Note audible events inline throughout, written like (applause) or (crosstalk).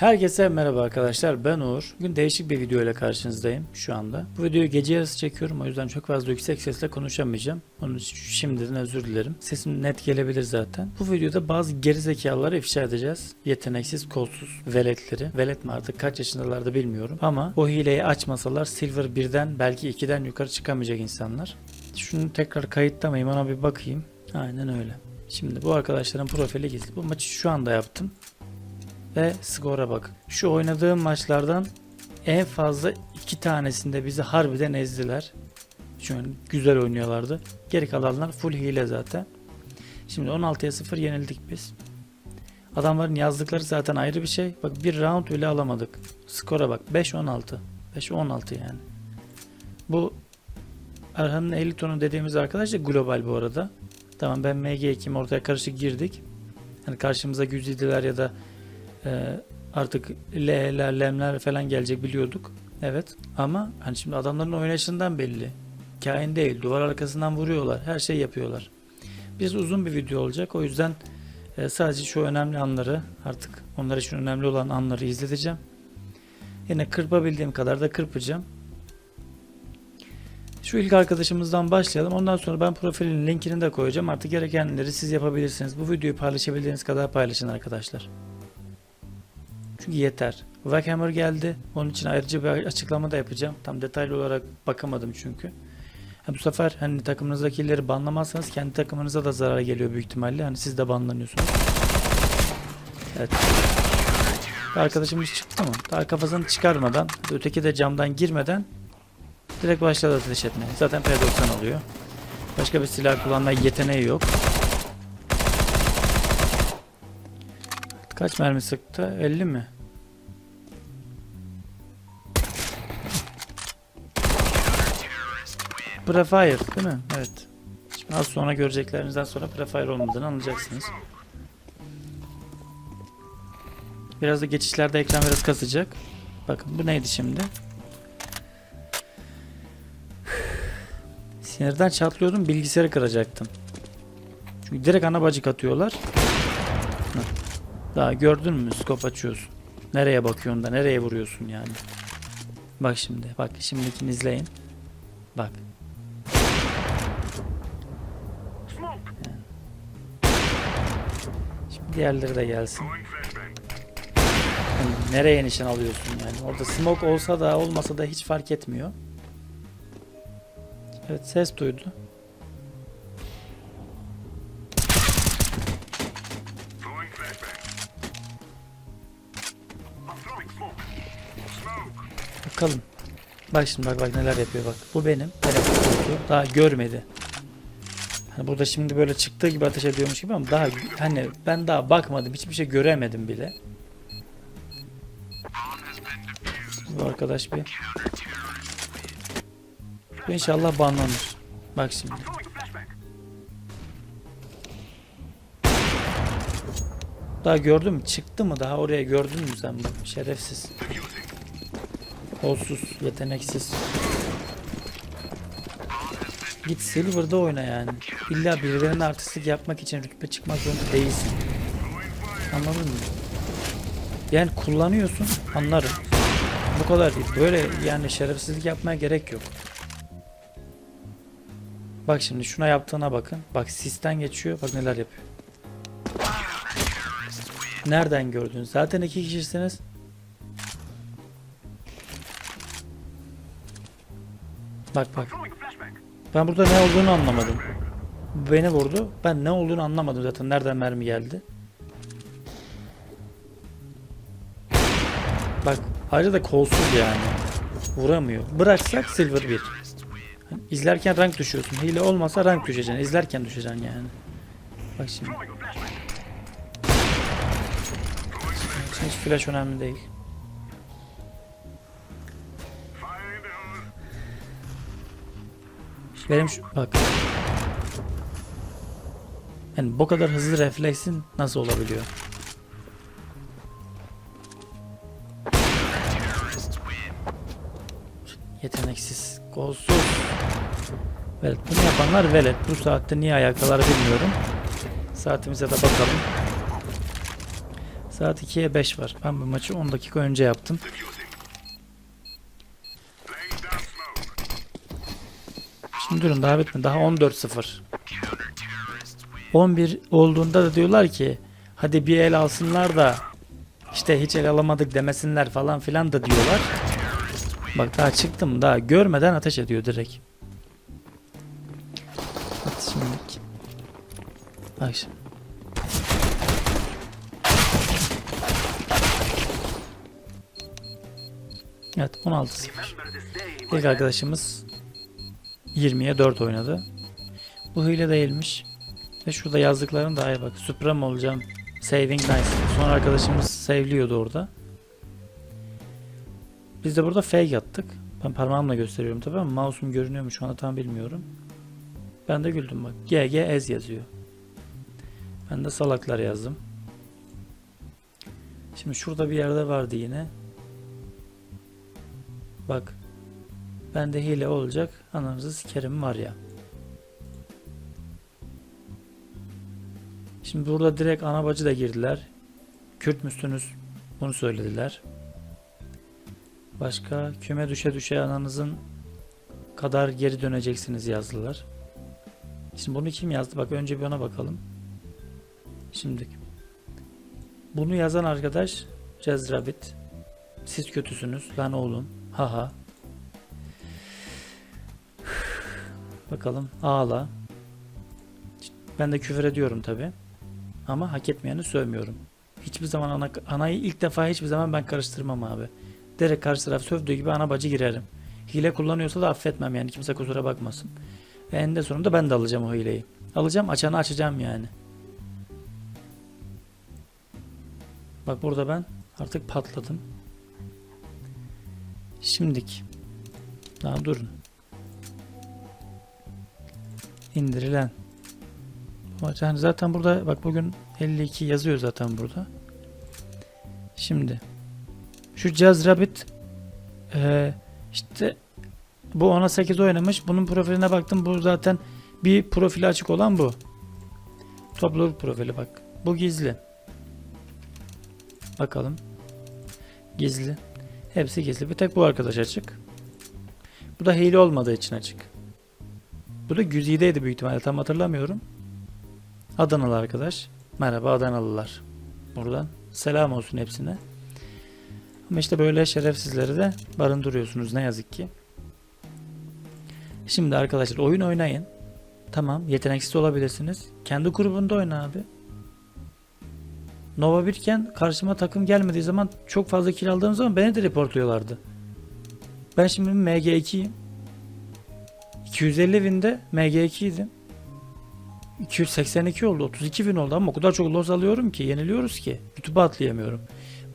Herkese merhaba arkadaşlar ben Uğur. Bugün değişik bir video ile karşınızdayım şu anda. Bu videoyu gece yarısı çekiyorum o yüzden çok fazla yüksek sesle konuşamayacağım. Onun için şimdiden özür dilerim. Sesim net gelebilir zaten. Bu videoda bazı gerizekalıları ifşa edeceğiz. Yeteneksiz, kolsuz veletleri. Velet mi artık kaç yaşındalardı bilmiyorum. Ama o hileyi açmasalar Silver 1'den belki 2'den yukarı çıkamayacak insanlar. Şunu tekrar kayıtlamayayım ona bir bakayım. Aynen öyle. Şimdi bu arkadaşların profili gizli. Bu maçı şu anda yaptım ve skora bak. Şu oynadığım maçlardan en fazla iki tanesinde bizi harbiden ezdiler. An güzel oynuyorlardı. Geri kalanlar full hile zaten. Şimdi 16'ya 0 yenildik biz. Adamların yazdıkları zaten ayrı bir şey. Bak bir round bile alamadık. Skora bak 5-16. 5-16 yani. Bu Arhan'ın 50 tonu dediğimiz arkadaş da global bu arada. Tamam ben MG2'im ortaya karışık girdik. Hani karşımıza güziddiler ya da ee, artık L'ler, lemler falan gelecek biliyorduk. Evet ama hani şimdi adamların oynayışından belli. Kain değil. Duvar arkasından vuruyorlar. Her şey yapıyorlar. Biz uzun bir video olacak. O yüzden e, sadece şu önemli anları artık onlar için önemli olan anları izleteceğim. Yine kırpabildiğim kadar da kırpacağım. Şu ilk arkadaşımızdan başlayalım. Ondan sonra ben profilin linkini de koyacağım. Artık gerekenleri siz yapabilirsiniz. Bu videoyu paylaşabildiğiniz kadar paylaşın arkadaşlar. Çünkü yeter. Warhammer geldi. Onun için ayrıca bir açıklama da yapacağım. Tam detaylı olarak bakamadım çünkü. Ha, bu sefer hani takımınızdakileri banlamazsanız kendi takımınıza da zarar geliyor büyük ihtimalle. Hani siz de banlanıyorsunuz. Evet. Arkadaşımız çıktı mı? Daha kafasını çıkarmadan, öteki de camdan girmeden direkt başladı ateş etmeye. Zaten P90 oluyor. Başka bir silah kullanma yeteneği yok. Kaç mermi sıktı? 50 mi? Prefire değil mi? Evet. Şimdi az sonra göreceklerinizden sonra Prefire olmadığını anlayacaksınız. Biraz da geçişlerde ekran biraz kasacak. Bakın bu neydi şimdi? Sinirden çatlıyordum bilgisayarı kıracaktım. Çünkü direkt ana bacık atıyorlar. Daha gördün mü skop açıyorsun. Nereye bakıyorsun da nereye vuruyorsun yani. Bak şimdi bak şimdikini izleyin. Bak. Yani. Şimdi diğerleri de gelsin. Yani nereye nişan alıyorsun yani. Orada smoke olsa da olmasa da hiç fark etmiyor. Evet ses duydu. Bakalım. Bak şimdi bak bak neler yapıyor bak. Bu benim. Daha görmedi. Hani burada şimdi böyle çıktığı gibi ateş ediyormuş gibi ama daha hani ben daha bakmadım. Hiçbir şey göremedim bile. Bu arkadaş bir. Bu inşallah banlanır. Bak şimdi. Daha gördün mü? Çıktı mı? Daha oraya gördün mü sen bak şerefsiz. Kolsuz, yeteneksiz. Git Silver'da oyna yani. İlla birilerine artistlik yapmak için rütbe çıkmak zorunda değilsin. Anladın mı? Yani kullanıyorsun anlarım. Bu kadar değil. Böyle yani şerefsizlik yapmaya gerek yok. Bak şimdi şuna yaptığına bakın. Bak sisten geçiyor. Bak neler yapıyor. Nereden gördün? Zaten iki kişisiniz. Bak bak. Ben burada ne olduğunu anlamadım. Beni vurdu. Ben ne olduğunu anlamadım zaten. Nereden mermi geldi? Bak ayrıca da kolsuz yani. Vuramıyor. Bıraksak silver 1. Hani İzlerken rank düşüyorsun. Hile olmasa rank düşeceksin. İzlerken düşeceksin yani. Bak şimdi. Hiç flash önemli değil. Benim şu bak. Yani bu kadar hızlı refleksin nasıl olabiliyor? Yeteneksiz, kolsuz. Velet. Bunu yapanlar velet. Bu saatte niye ayaktalar bilmiyorum. Saatimize de bakalım. Saat 2'ye 5 var. Ben bu maçı 10 dakika önce yaptım. Şimdi durun daha bitmedi. Daha 14-0. 11 olduğunda da diyorlar ki hadi bir el alsınlar da işte hiç el alamadık demesinler falan filan da diyorlar. Bak daha çıktım daha görmeden ateş ediyor direkt. At şimdi. Bak şimdi. Evet 16-0. İlk arkadaşımız 20'ye 4 oynadı. Bu hile değilmiş. Ve şurada yazdıklarını da bak. Supreme olacağım. Saving nice. Son arkadaşımız save'liyordu orada. Biz de burada fake attık. Ben parmağımla gösteriyorum tabii ama mouse'um görünüyor mu şu anda tam bilmiyorum. Ben de güldüm bak. GG ez yazıyor. Ben de salaklar yazdım. Şimdi şurada bir yerde vardı yine. Bak. Bende hile olacak. Ananızı sikerim var ya. Şimdi burada direkt ana bacı da girdiler. Kürt müsünüz? Bunu söylediler. Başka küme düşe düşe ananızın kadar geri döneceksiniz yazdılar. Şimdi bunu kim yazdı? Bak önce bir ona bakalım. Şimdi bunu yazan arkadaş Jazz Rabbit. Siz kötüsünüz lan oğlum. Haha. Bakalım ağla. Ben de küfür ediyorum tabi. Ama hak etmeyeni sövmüyorum. Hiçbir zaman ana, anayı ilk defa hiçbir zaman ben karıştırmam abi. Direkt karşı taraf sövdüğü gibi ana bacı girerim. Hile kullanıyorsa da affetmem yani kimse kusura bakmasın. Ve eninde sonunda ben de alacağım o hileyi. Alacağım açanı açacağım yani. Bak burada ben artık patladım. Şimdik. Daha durun. İndirilen. Yani zaten burada bak bugün 52 yazıyor zaten burada. Şimdi şu Jazz Rabbit eee, işte bu ona 8 oynamış. Bunun profiline baktım. Bu zaten bir profili açık olan bu. Topluluk profili bak. Bu gizli. Bakalım. Gizli. Hepsi gizli. Bir tek bu arkadaş açık. Bu da hile olmadığı için açık. Bu da Güzide'ydi büyük ihtimalle. Tam hatırlamıyorum. Adanalı arkadaş. Merhaba Adanalılar. Buradan selam olsun hepsine. Ama işte böyle şerefsizleri de barındırıyorsunuz ne yazık ki. Şimdi arkadaşlar oyun oynayın. Tamam yeteneksiz olabilirsiniz. Kendi grubunda oyna abi. Nova 1 iken karşıma takım gelmediği zaman çok fazla kill aldığım zaman beni de reportluyorlardı. Ben şimdi MG2'yim. 250 winde MG2 idim. 282 oldu. 32 win oldu ama o kadar çok loss alıyorum ki yeniliyoruz ki. YouTube'a atlayamıyorum.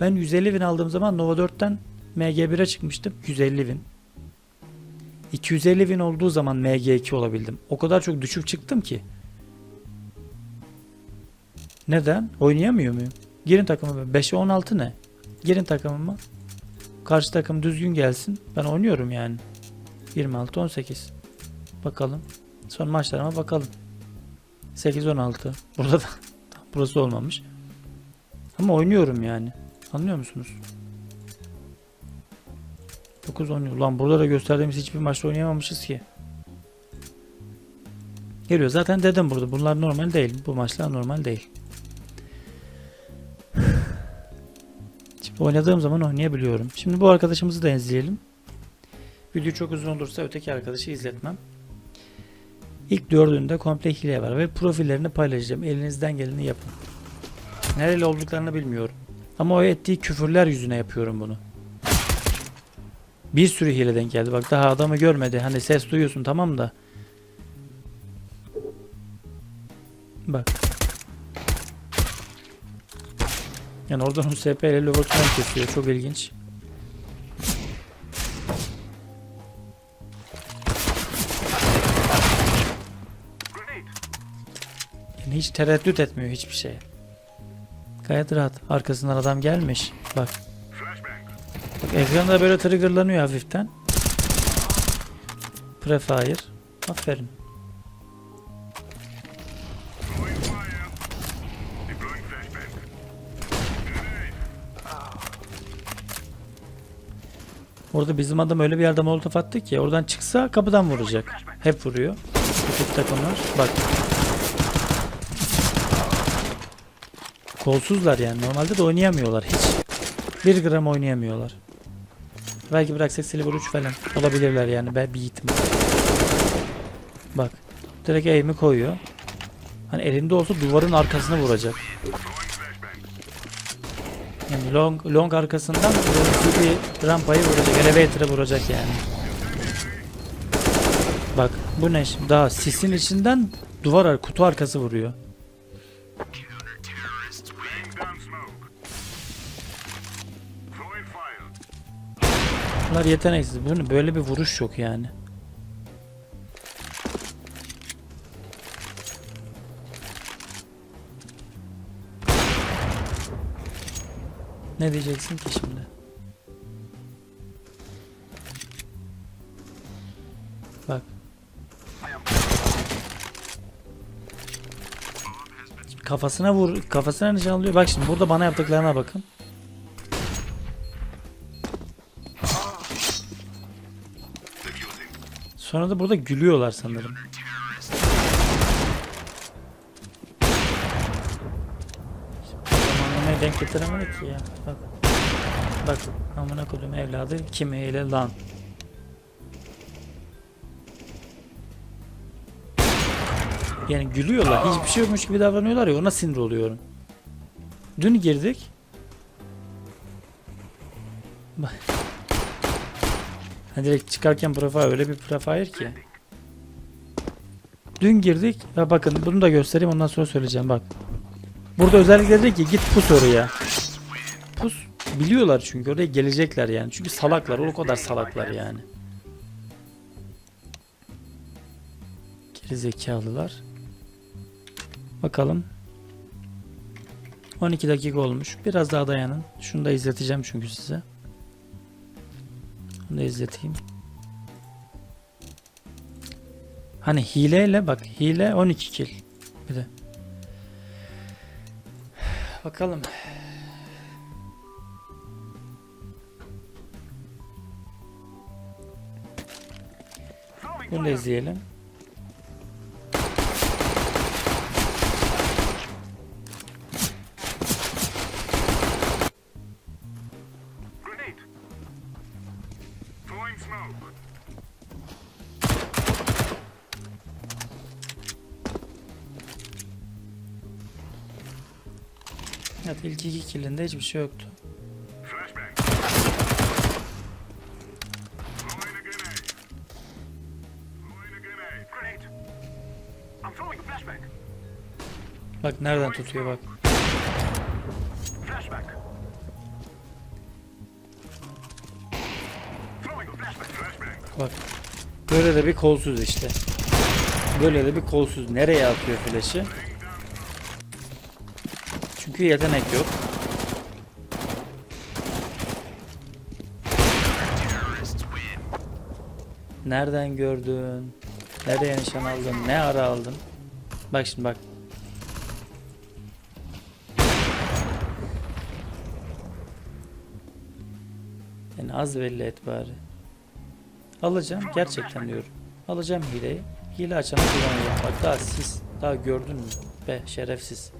Ben 150 win aldığım zaman Nova 4'ten MG1'e çıkmıştım. 150 win. 250 win olduğu zaman MG2 olabildim. O kadar çok düşük çıktım ki. Neden? Oynayamıyor muyum? Girin takımıma. 5'e 16 ne? Girin takımıma. Karşı takım düzgün gelsin. Ben oynuyorum yani. 26 18. Bakalım. Son maçlarıma bakalım. 8 16. Burada da (laughs) burası olmamış. Ama oynuyorum yani. Anlıyor musunuz? 9 10 Ulan burada da gösterdiğimiz hiçbir maçta oynayamamışız ki. Geliyor. Zaten dedim burada. Bunlar normal değil. Bu maçlar normal değil. (sighs) Şimdi oynadığım zaman oynayabiliyorum. Şimdi bu arkadaşımızı da izleyelim. Video çok uzun olursa öteki arkadaşı izletmem. İlk dördünde komple hile var ve profillerini paylaşacağım. Elinizden geleni yapın. Nereli olduklarını bilmiyorum. Ama o ettiği küfürler yüzüne yapıyorum bunu. Bir sürü hile denk geldi. Bak daha adamı görmedi. Hani ses duyuyorsun tamam da. Bak. Yani oradan USP ile Lovertman kesiyor. Çok ilginç. Yani hiç tereddüt etmiyor hiçbir şeye. Gayet rahat. Arkasından adam gelmiş. Bak. Bak ekranda böyle triggerlanıyor hafiften. Prefire. Aferin. Orada bizim adam öyle bir yerde molotof attı ki oradan çıksa kapıdan vuracak. Hep vuruyor. Bu takımlar. Bak Kolsuzlar yani. Normalde de oynayamıyorlar hiç. 1 gram oynayamıyorlar. Belki bıraksak Silver 3 falan. Olabilirler yani. Ben bir ihtimal. Bak. Direkt aim'i koyuyor. Hani elinde olsa duvarın arkasına vuracak. Yani long, long arkasından bir rampayı vuracak. Elevator'a vuracak yani. Bak bu ne? Daha sisin içinden duvar ar- kutu arkası vuruyor. Bunlar yeteneksiz. Böyle bir vuruş yok yani. Ne diyeceksin ki şimdi? Bak. Kafasına vur, kafasına nişan alıyor. Bak şimdi burada bana yaptıklarına bakın. Sonra da burada gülüyorlar sanırım. Zamanlamayı denk getiremedik ki ya. Bak. Bak amına kodum evladı kimiyle lan. Yani gülüyorlar. Hiçbir şey yokmuş gibi davranıyorlar ya ona sinir oluyorum. Dün girdik. Direkt çıkarken profile öyle bir profile ki. Dün girdik. Ya bakın bunu da göstereyim ondan sonra söyleyeceğim bak. Burada özellikle dedi ki git pus oraya. Pus biliyorlar çünkü oraya gelecekler yani. Çünkü salaklar o kadar salaklar yani. Geri zekalılar. Bakalım. 12 dakika olmuş. Biraz daha dayanın. Şunu da izleteceğim çünkü size. Bunu da izleteyim. Hani hileyle bak hile 12 kill. Bir de. Bakalım. Bunu da izleyelim. İlk iki killinde hiçbir şey yoktu. Bak nereden tutuyor bak. Bak. Böyle de bir kolsuz işte. Böyle de bir kolsuz. Nereye atıyor flash'ı? Çünkü yetenek yok. Nereden gördün? Nereye nişan aldın? Ne ara aldın? Bak şimdi bak. Yani az belli et bari. Alacağım gerçekten diyorum. Alacağım hileyi. Hile açana kullanacağım. Bak daha siz daha gördün mü? Be şerefsiz.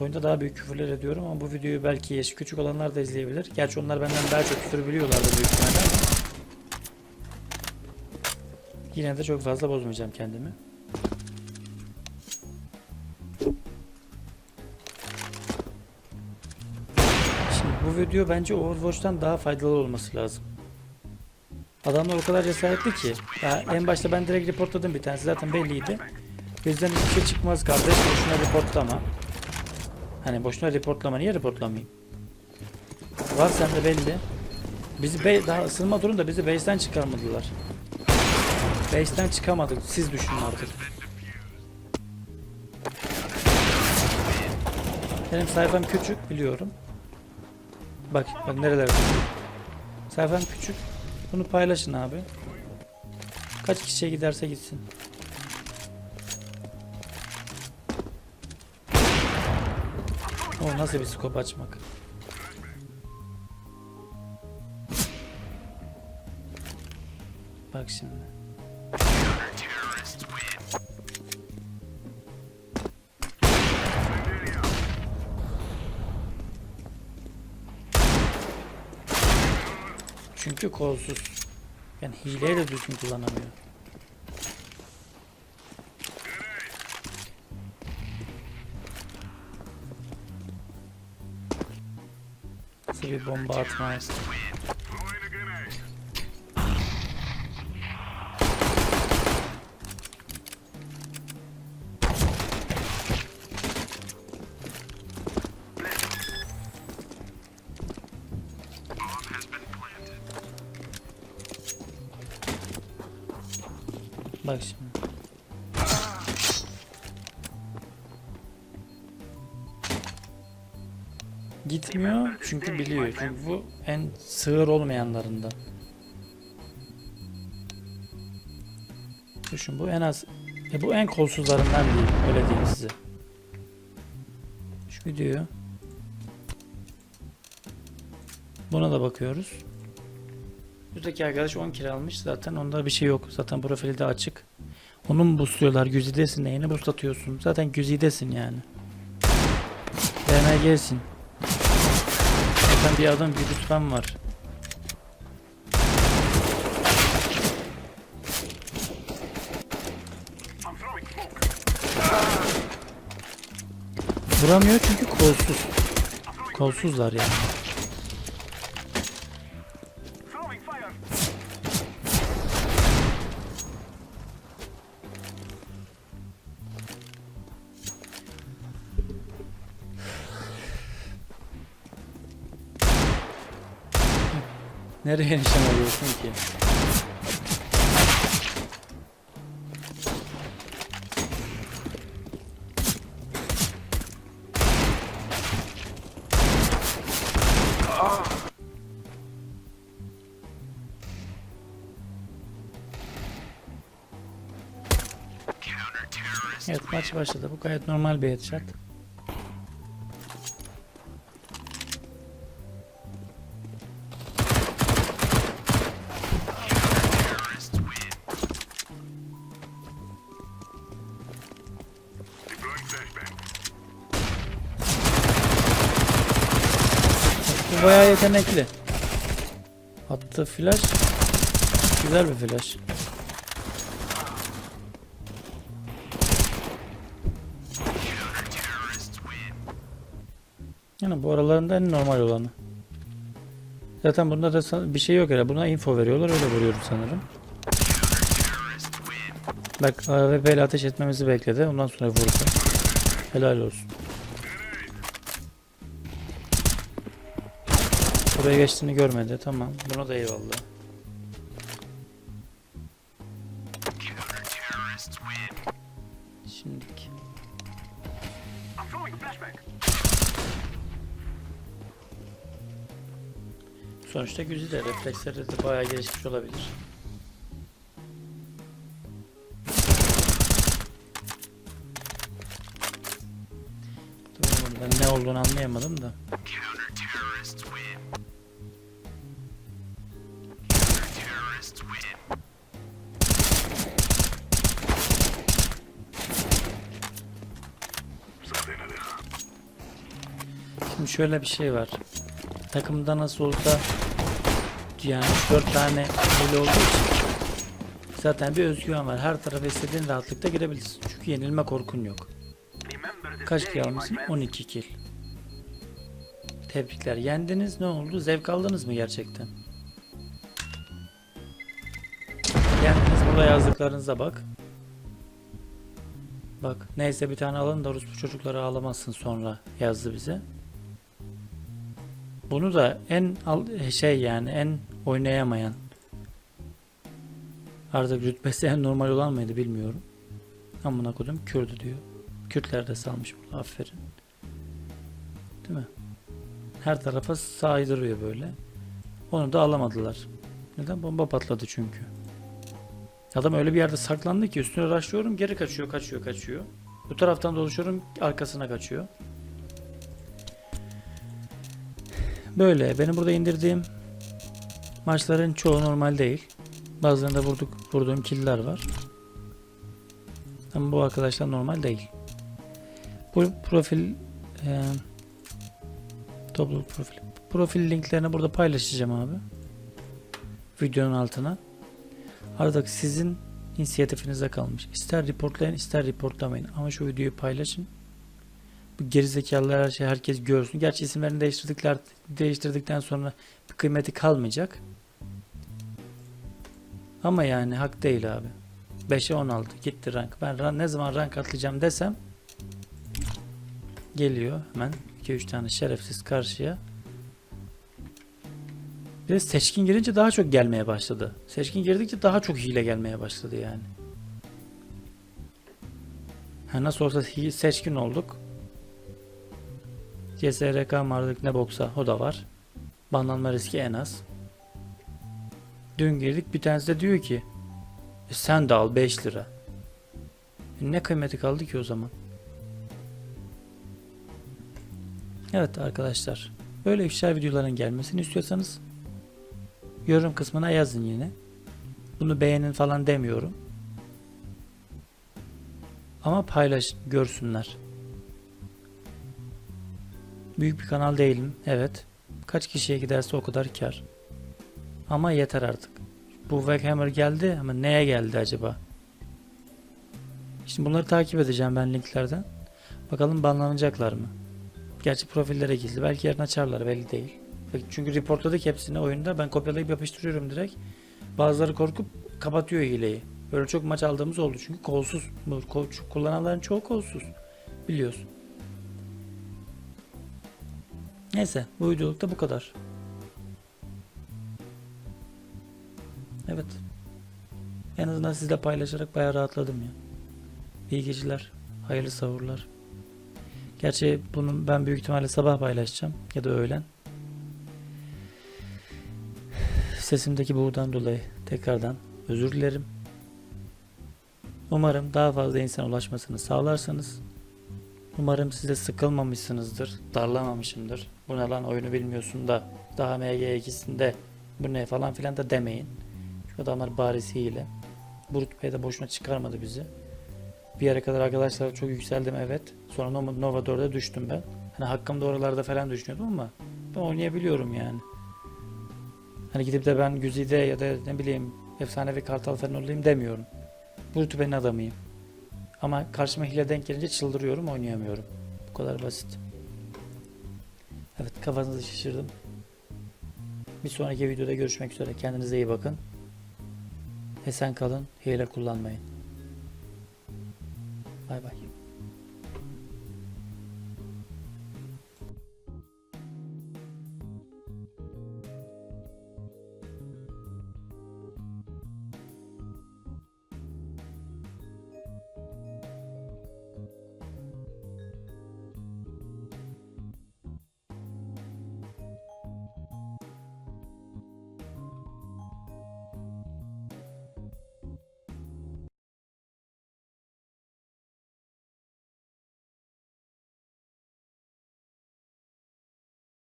Oyunda daha büyük küfürler ediyorum ama bu videoyu belki yaşı küçük olanlar da izleyebilir. Gerçi onlar benden daha çok küfür biliyorlardı büyük ihtimalle. Yine de çok fazla bozmayacağım kendimi. Şimdi bu video bence Overwatch'tan daha faydalı olması lazım. Adamlar o kadar cesaretli ki. Ya en başta ben direkt reportladım bir tanesi zaten belliydi. Bizden hiçbir şey çıkmaz kardeş boşuna reportlama. Hani boşuna reportlama niye reportlamayayım? Var sende belli. Bizi daha ısınma durumda bizi base'ten çıkarmadılar. Base'ten çıkamadık. Siz düşünün artık. Benim sayfam küçük biliyorum. Bak bak nereler Sayfam küçük. Bunu paylaşın abi. Kaç kişiye giderse gitsin. O nasıl bir skop açmak? Bak şimdi. Çünkü kolsuz. Yani hileyi de düzgün kullanamıyor. Nasıl bir bomba atmaz. Throwing Gitmiyor çünkü biliyor. Çünkü bu en sığır olmayanlarından. Düşün bu en az e bu en kolsuzlarından değil. Öyle diyeyim size. Şu videoyu. Buna da bakıyoruz. Buradaki arkadaş 10 kilo almış. Zaten onda bir şey yok. Zaten profili de açık. Onu mu boostluyorlar? Güzidesin. Neyini boostlatıyorsun? Zaten güzidesin yani. Beğene gelsin. Zaten bir adam bir rütben var. Vuramıyor çünkü kolsuz. Kolsuzlar yani. Nereye nişan alıyorsun ki? Evet maç başladı. Bu gayet normal bir headshot. Yetenekli. Attığı flash güzel bir flash. Yani bu aralarında en normal olanı. Zaten bunda da bir şey yok herhalde. Buna info veriyorlar öyle vuruyorum sanırım. Bak AWP ile ateş etmemizi bekledi. Ondan sonra vurdu. Helal olsun. Buraya geçtiğini görmedi. Tamam. Buna da eyvallah. Şimdiki. Sonuçta gücü de refleksleri de bayağı gelişmiş olabilir. Ben ne olduğunu anlayamadım da. Şöyle bir şey var. Takımda nasıl olsa yani 4 tane öyle olduğu için zaten bir özgüven var. Her tarafa istediğin rahatlıkla girebilirsin. Çünkü yenilme korkun yok. Kaç kill almışsın? friends. 12 kill. Tebrikler. Yendiniz ne oldu? Zevk aldınız mı gerçekten? Yendiniz burada yazdıklarınıza bak. Bak neyse bir tane alın da bu çocukları ağlamasın sonra yazdı bize. Bunu da en şey yani en oynayamayan artık rütbesi en normal olan mıydı bilmiyorum. Amına kodum Kürdü diyor. Kürtler de salmış burada aferin. Değil mi? Her tarafa saydırıyor böyle. Onu da alamadılar. Neden? Bomba patladı çünkü. Adam öyle bir yerde saklandı ki üstüne raşlıyorum geri kaçıyor kaçıyor kaçıyor. Bu taraftan dolaşıyorum arkasına kaçıyor. Böyle benim burada indirdiğim maçların çoğu normal değil. Bazılarında vurduk, vurduğum killer var. Ama bu arkadaşlar normal değil. Bu profil e, topluluk profil. Profil linklerini burada paylaşacağım abi. Videonun altına. Artık sizin inisiyatifinize kalmış. İster reportlayın ister reportlamayın. Ama şu videoyu paylaşın. Bu gerizekalılar her şey herkes görsün. Gerçi isimlerini değiştirdikler değiştirdikten sonra bir kıymeti kalmayacak. Ama yani hak değil abi. 5'e 16 gitti rank. Ben ran- ne zaman rank atlayacağım desem geliyor hemen 2-3 tane şerefsiz karşıya. Bir de seçkin girince daha çok gelmeye başladı. Seçkin girdikçe daha çok hile gelmeye başladı yani. Ha nasıl olsa seçkin olduk. CSRK mardık ne boksa o da var. Banlanma riski en az. Dün girdik bir tanesi de diyor ki "E sen de al 5 lira. E ne kıymeti kaldı ki o zaman? Evet arkadaşlar. Böyle ifşa videoların gelmesini istiyorsanız yorum kısmına yazın yine. Bunu beğenin falan demiyorum. Ama paylaşın, görsünler. Büyük bir kanal değilim, evet. Kaç kişiye giderse o kadar kar. Ama yeter artık. Bu Warhammer geldi ama neye geldi acaba? Şimdi bunları takip edeceğim ben linklerden. Bakalım banlanacaklar mı? Gerçi profillere gizli. Belki yarın açarlar belli değil. Çünkü reportladık hepsini oyunda. Ben kopyalayıp yapıştırıyorum direkt. Bazıları korkup kapatıyor hileyi. Böyle çok maç aldığımız oldu çünkü kolsuz. Kullananların çoğu kolsuz. Biliyorsun. Neyse bu videoluk da bu kadar. Evet. En azından sizle paylaşarak bayağı rahatladım ya. İyi geceler. Hayırlı sahurlar. Gerçi bunu ben büyük ihtimalle sabah paylaşacağım ya da öğlen. Sesimdeki buğdan dolayı tekrardan özür dilerim. Umarım daha fazla insan ulaşmasını sağlarsanız. Umarım siz de sıkılmamışsınızdır, darlamamışımdır. Bu ne lan oyunu bilmiyorsun da daha MG2'sinde bu ne falan filan da demeyin. Şu adamlar bariz hile. Bu rütbeye de boşuna çıkarmadı bizi. Bir yere kadar arkadaşlar çok yükseldim evet. Sonra Nova, Nova 4'e düştüm ben. Hani hakkımda oralarda falan düşünüyordum ama ben oynayabiliyorum yani. Hani gidip de ben Güzide ya da ne bileyim efsanevi kartal falan olayım demiyorum. Bu rütbenin adamıyım. Ama karşıma hile denk gelince çıldırıyorum oynayamıyorum. Bu kadar basit. Evet kafanızı şişirdim. Bir sonraki videoda görüşmek üzere. Kendinize iyi bakın. Esen kalın. Hile kullanmayın. Bay bay.